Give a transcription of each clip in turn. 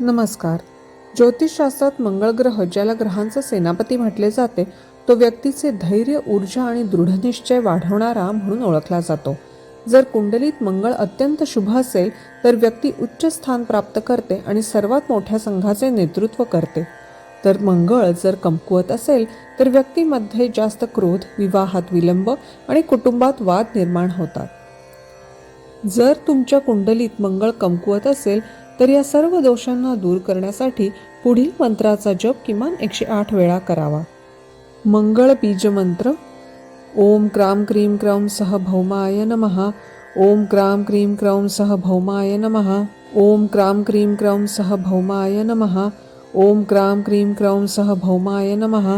नमस्कार. ज्योतिषशास्त्रात मंगळ ग्रह ज्याला ग्रहांचा सेनापती म्हटले जाते तो व्यक्तीचे धैर्य ऊर्जा आणि दृढनिश्चय वाढवणारा म्हणून ओळखला जातो. जर कुंडलीत मंगळ अत्यंत शुभ असेल तर व्यक्ती उच्च स्थान प्राप्त करते आणि सर्वात मोठ्या संघाचे नेतृत्व करते. तर मंगळ जर कमकुवत असेल तर व्यक्तीमध्ये जास्त क्रोध विवाहात विलंब आणि कुटुंबात वाद निर्माण होतात. जर तुमच्या कुंडलीत मंगळ कमकुवत असेल तर या सर्व दोषांना दूर करण्यासाठी पुढील मंत्राचा जप किमान एकशे आठ वेळा करावा. मंगळ बीज मंत्र ओम क्राम क्रीम क्रौम सह भौमाय नमः ओम क्राम क्रीम क्रौम सह भौमाय नमः ओम क्राम क्रीम क्रौम सह भौमाय नमः ओम क्राम क्रीम क्रौम सह भौमाय नमः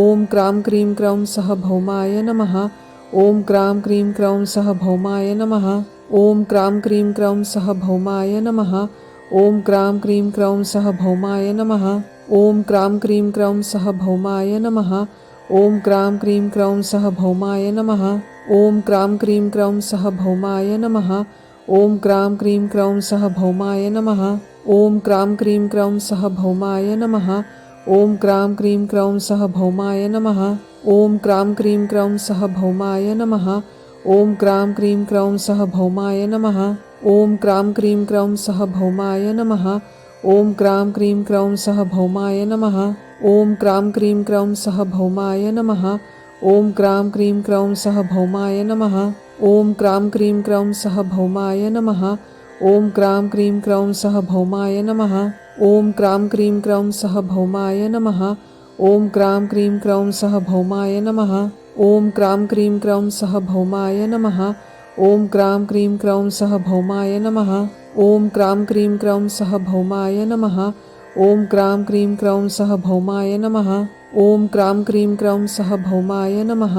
ओम क्राम क्रीम क्रौम सह भौमाय नमः ओम क्राम क्रीम क्रौम सह भौमाय नमः ओम क्राम क्रीम क्रौम सह भौमाय नमः ओम क्राम क्रीम क्रौम सह भौमाय नमः। ओम क्राम क्रीम क्रौम सह भौमाय नमः। ओम क्राम क्रीम क्रौम सह भौमाय नमः। ओम क्राम क्रीम क्रौम सह भौमाय नमः। ओम क्राम क्रीम क्रौम सह भौमाय नमः। ओम क्राम क्रीम क्रौम सह भौमाय नमः। ओम क्राम क्रीम क्रौम सह भौमाय नमः। ओम क्राम क्रीम क्रौम सह भौमाय नमः। ओम क्राम क्रीम क्रौम सह भौमाय नमः। ओम क्राम क्रीम क्रौम सह भौमाय नमः। ओम क्राम क्रीम क्रौम सह भौमाय नमः। ओम क्राम क्रीम क्रौम सह भौमाय नमः। ओम क्राम क्रीम क्रौम सह भौमाय नमः। ओम क्राम क्रीम क्रौम सह भौमाय नमः। ओम क्राम क्रीम क्रौम सह भौमाय नमः। ओम क्राम क्रीम क्रौम सह भौमाय नमः। ओम क्राम क्रीम क्रौम सह भौमाय नमः। ओम क्राम क्रीम क्रौम सह भौमाय नमः। ओम क्राम क्रीम क्रौम सह भौमाय नमः। ओम क्राम क्रीम क्रौम सह भौमाय नमः। ओम क्राम क्रीम क्रौम सह भौमाय नमः। ओम क्राम क्रीम क्रौम सह भौमाय नमः।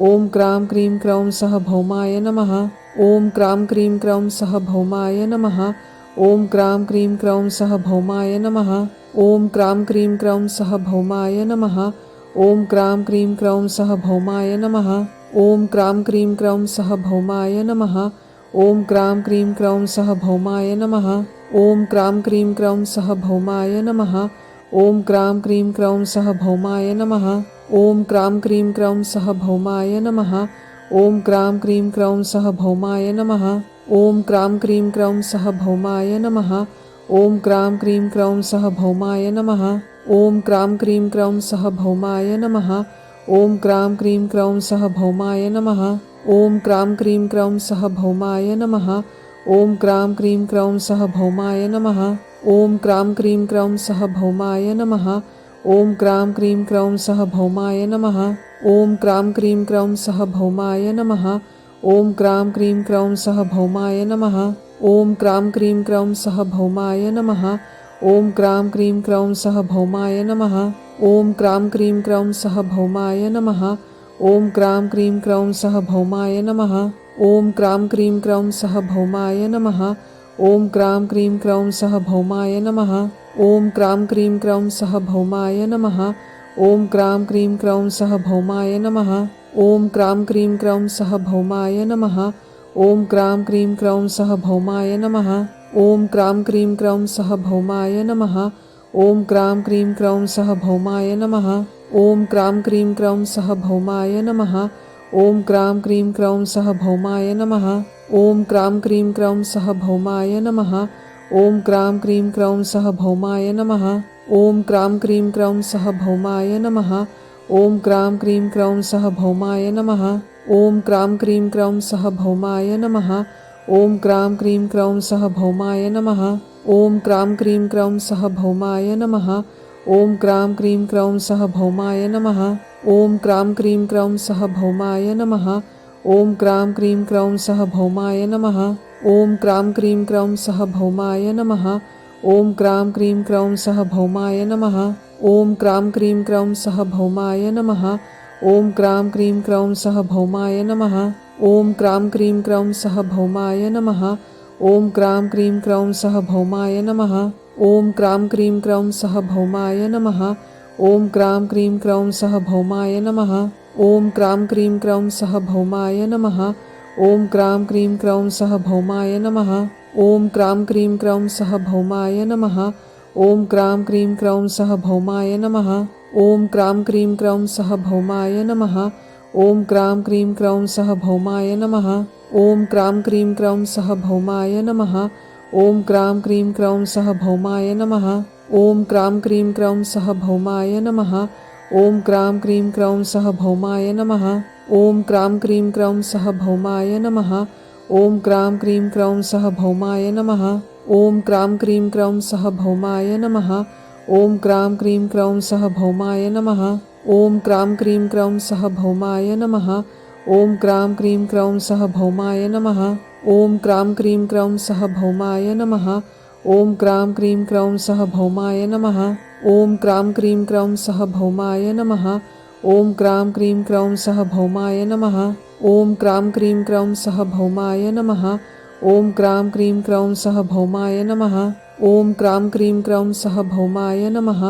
ओम क्राम क्रीम क्रौम सह भौमाय नमः। ओम क्राम क्रीम क्रौम सह भौमाय नमः। ओम क्राम क्रीम क्रौम सह भौमाय नमः। ओम क्राम क्रीम क्रौम सह भौमाय नमः। ओम क्राम क्रीम क्रौम सह भौमाय नमः। ओम क्राम क्रीम क्रौम सह भौमाय नमः। ओम क्राम क्रीम क्रौम सह भौमाय नमः। ओम क्राम क्रीम क्रौम सह भौमाय नमः। ओम क्राम क्रीम क्रौम सह भौमाय नमः। ओम क्राम क्रीम क्रौम सह भौमाय नमः। ओम क्राम क्रीम क्रौम सह भौमाय नमः। ओम क्राम क्रीम क्रौम सह भौमाय नमः। ओम क्राम क्रीम क्रौम सह भौमाय नमः। ओम क्राम क्रीम क्रौम सह भौमाय नमः। ओम क्राम क्रीम क्रौम सह भौमाय नमः। ओम क्राम क्रीम क्रौम सह भौमाय नमः। ओम क्राम क्रीम क्रौम सह भौमाय नमः। ओम क्राम क्रीम क्रौम सह भौमाय नमः। ओम क्राम क्रीम क्रौम सह भौमाय नमः। ओम क्राम क्रीम क्रौम सह भौमाय नमः। ओम क्राम क्रीम क्रौम सह भौमाय नमः। ओम क्राम क्रीम क्रौम सह भौमाय नमः। ओम क्राम क्रीम क्रौम सह भौमाय नमः। ओम क्राम क्रीम क्रौम सह भौमाय नमः। ओम क्राम क्रीम क्रौम सह भौमाय नमः। ओम क्राम क्रीम क्रौम सह भौमाय नमः। ओम क्राम क्रीम क्रौम सह भौमाय नमः। ओम क्राम क्रीम क्रौम सह भौमाय नमः। ओम क्राम क्रीम क्रौम सह भौमाय नमः। ओम क्राम क्रीम क्रौम सह भौमाय नमः। ओम क्राम क्रीम क्रौम सह भौमाय नमः। ओम क्राम क्रीम क्रौम सह भौमाय नमः। ओम क्राम क्रीम क्रौम सह भौमाय नमः। ओम क्राम क्रीम क्रौम सह भौमाय नमः। ओम क्राम क्रीम क्रौम सह भौमाय नमः। ओम क्राम क्रीम क्रौम सह भौमाय नमः। ओम क्राम क्रीम क्रौम सह भौमाय नमः। ओम क्राम क्रीम क्रौम सह भौमाय नमः। ओम क्राम क्रीम क्रौम सह भौमाय नमः। ओम क्राम क्रीम क्रौम सह भौमाय नमः। ओम क्राम क्रीम क्रौम सह भौमाय नमः। ओम क्राम क्रीम क्रौम सह भौमाय नमः। ओम क्राम क्रीम क्रौम सह भौमाय नमः। ओम क्राम क्रीम क्रौम सह भौमाय नमः। ओम क्राम क्रीम क्रौम सह भौमाय नमः। ओम क्राम क्रीम क्रौम सह भौमाय नमः। ओम क्राम क्रीम क्रौम सह भौमाय नमः। ओम क्राम क्रीम क्रौम सह भौमाय नमः। ओम क्राम क्रीम क्रौम सह भौमाय नमः। ओम क्राम क्रीम क्रौम सह भौमाय नमः। ओम क्राम क्रीम क्रौम सह भौमाय नमः। ओम क्राम क्रीम क्रौम सह भौमाय नमः। ओम क्राम क्रीम क्रौम सह भौमाय नमः। ओम क्राम क्रीम क्रौम सह भौमाय नमः। ओम क्राम क्रीम क्रौम सह भौमाय नमः। ओम क्राम क्रीम क्रौम सह भौमाय नमः। ॐ क्रां क्रीं क्रौं सह भौमाय नमः। ॐ क्रां क्रीं क्रौं सह भौमाय नमः। ॐ क्रां क्रीं क्रौं सह भौमाय नमः। ॐ क्रां क्रीं क्रौं सह भौमाय नमः। ॐ क्रां क्रीं क्रौं सह भौमाय नमः। ॐ क्रां क्रीं क्रौं सह भौमाय नमः। ॐ क्रां क्रीं क्रौं सह भौमाय नमः। ॐ क्रां क्रीं क्रौं सह भौमाय नमः। ॐ क्रां क्रीं क्रौं सह भौमाय नमः। ॐ क्रां क्रीं क्रौं सह भौमाय नमः। ॐ क्रां क्रीं क्रौं सह भौमाय नमः। ॐ क्रां क्रीं क्रौं सह भौमाय नमः। ॐ क्रां क्रीं क्रौं सह भौमाय नमः। ॐ क्रां क्रीं क्रौं सह भौमाय नमः। ॐ क्रां क्रीं क्रौं सह भौमाय नमः। ॐ क्रां क्रीं क्रौं सह भौमाय नमः। ॐ क्रां क्रीं क्रौं सह भौमाय नमः। ॐ क्रां क्रीं क्रौं सह भौमाय नमः। ॐ क्रां क्रीं क्रौं सह भौमाय नमः। ॐ क्रां क्रीं क्रौं सह भौमाय नमः।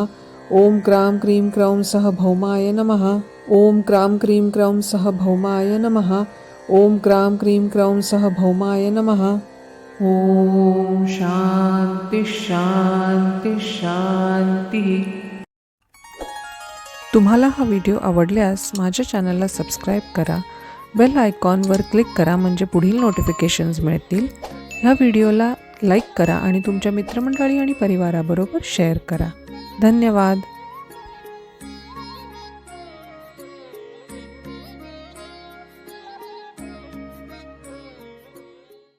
ॐ क्रां क्रीं क्रौं सह भौमाय नमः। ॐ क्रां क्रीं क्रौं सह भौमाय नमः। ॐ क्रां क्रीं क्रौं सह भौमाय नमः। ॐ शान्ति शान्ति शान्तिः। तुम्हाला हा व्हिडिओ आवडल्यास माझ्या चॅनलला सबस्क्राईब करा. बेल आयकॉनवर क्लिक करा म्हणजे पुढील नोटिफिकेशन्स मिळतील. ह्या व्हिडिओला लाईक करा आणि तुमच्या मित्रमंडळी आणि परिवाराबरोबर शेअर करा. धन्यवाद.